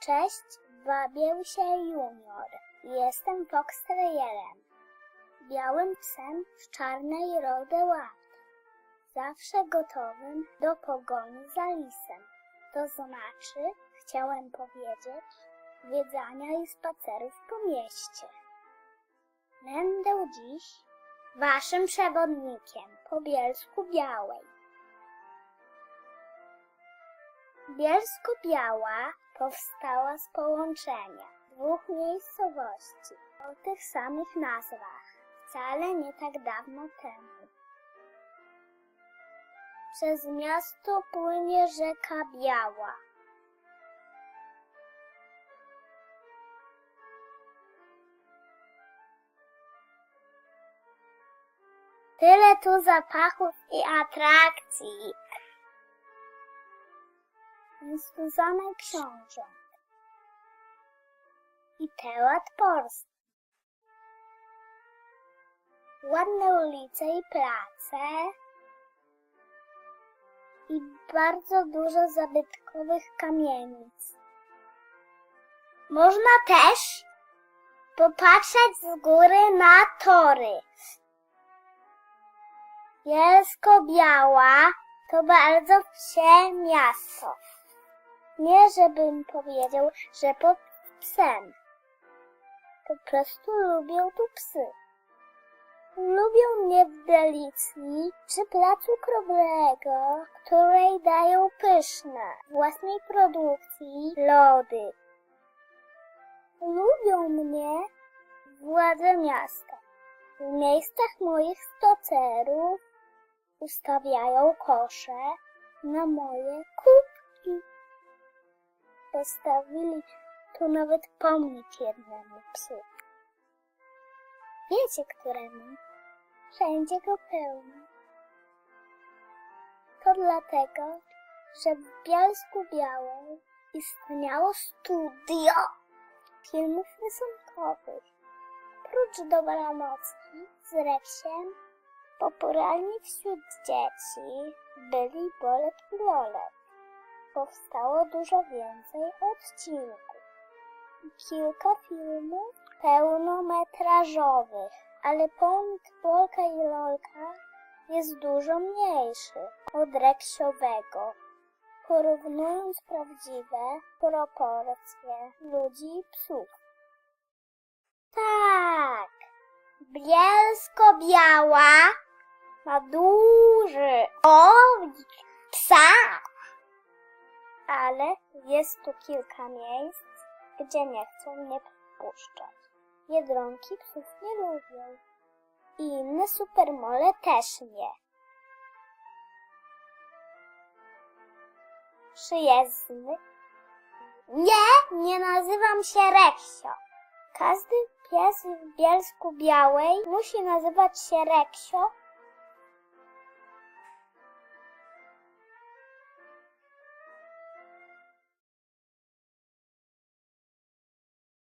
Cześć, wabię się Junior. Jestem Fox Terrierem. Białym psem w czarnej rodełapie. Zawsze gotowym do pogoni za lisem. To znaczy, chciałem powiedzieć, zwiedzania i spacerów po mieście. Będę dziś waszym przewodnikiem po Bielsku Białej. Bielsko-Biała powstała z połączenia dwóch miejscowości o tych samych nazwach, wcale nie tak dawno temu. Przez miasto płynie rzeka Biała. Tyle tu zapachów i atrakcji. Zamek książąt i teatr polski. Ładne ulice i place i bardzo dużo zabytkowych kamienic. Można też popatrzeć z góry na tory. Bielsko-Biała to bardzo wsie miasto. Nie żebym powiedział, że pod psem. Po prostu lubią tu psy. Lubią mnie w Delicji czy Placu Kroblego, której dają pyszne, własnej produkcji lody. Lubią mnie władze miasta. W miejscach moich spacerów ustawiają kosze na moje kubki. Postawili tu nawet pomnik jednemu psu. Wiecie, któremu? Wszędzie go pełno. To dlatego, że w Bielsku Białej istniało studio filmów rysunkowych. Prócz Dobranocki z Reksiem, popularni wśród dzieci byli Bolek i Lolek. Powstało dużo więcej odcinków. Kilka filmów pełnometrażowych, ale pomnik Bolka i Lolka jest dużo mniejszy od reksiowego. Porównując prawdziwe proporcje ludzi i psów. Tak, bielsko-biała ma duży ołnik psa, ale jest tu kilka miejsc, gdzie nie chcą mnie wpuszczać. Biedronki psów nie lubią. I inne supermole też nie. Przyjezdny? Nie, nie nazywam się Reksio. Każdy pies w Bielsku Białej musi nazywać się Reksio,